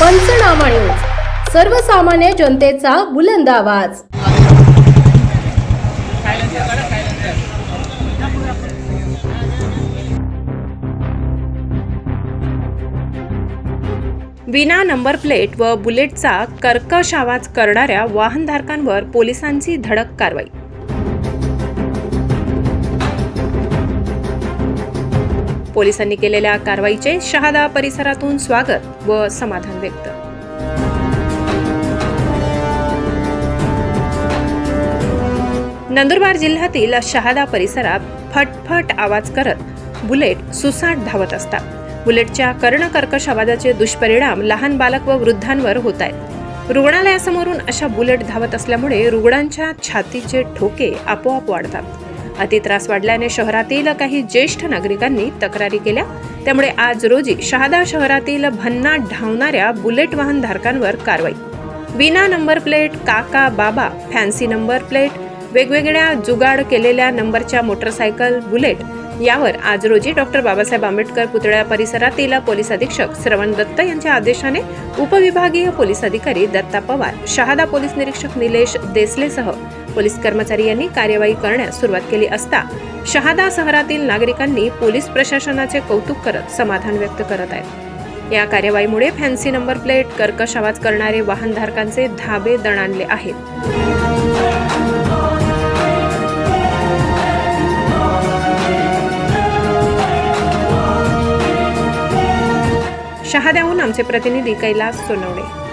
पंचनामा न्यूज. सर्वसामान्य जनतेचा बुलंद आवाज. विना नंबर प्लेट व बुलेटचा कर्कश आवाज करणाऱ्या वाहनधारकांवर पोलिसांची धडक कारवाई. पोलिसांनी केलेल्या कारवाईचे शहादा परिसरातून स्वागत व समाधान व्यक्त. नंदुरबार जिल्ह्यातील शहादा परिसरात फटफट आवाज करत बुलेट सुसाट धावत असतात. बुलेटच्या कर्णकर्कश आवाजाचे दुष्परिणाम लहान बालक व वृद्धांवर होत आहेत. रुग्णालयासमोरून अशा बुलेट धावत असल्यामुळे रुग्णांच्या छातीचे ठोके आपोआप वाढतात. अति त्रास वाढल्याने शहरातील काही ज्येष्ठ नागरिकांनी तक्रारी केल्या. त्यामुळे आज रोजी शहादा शहरातील भन्नाट धावणाऱ्या बुलेट वाहन धारकांवर कारवाई. विना नंबर प्लेट काका बाबा फॅन्सी नंबर प्लेट वेगवेगळ्या जुगाड केलेल्या नंबरच्या मोटरसायकल बुलेट यावर आज रोजी डॉक्टर बाबासाहेब आंबेडकर पुतळ्या परिसरातील पोलीस अधीक्षक श्रवण दत्त यांच्या आदेशाने उपविभागीय पोलीस अधिकारी दत्ता पवार शहादा पोलीस निरीक्षक निलेश देसलेसह पोलीस कर्मचारी यांनी कार्यवाही करण्यास सुरुवात केली असता शहादा शहरातील नागरिकांनी पोलीस प्रशासनाचे कौतुक करत समाधान व्यक्त करत आहेत. या कार्यवाहीमुळे फॅन्सी नंबर प्लेट कर्कश आवाज करणारे वाहनधारकांचे धाबे दणाणले आहेत. शहाद्याहून आमचे प्रतिनिधी कैलास सोनवणे.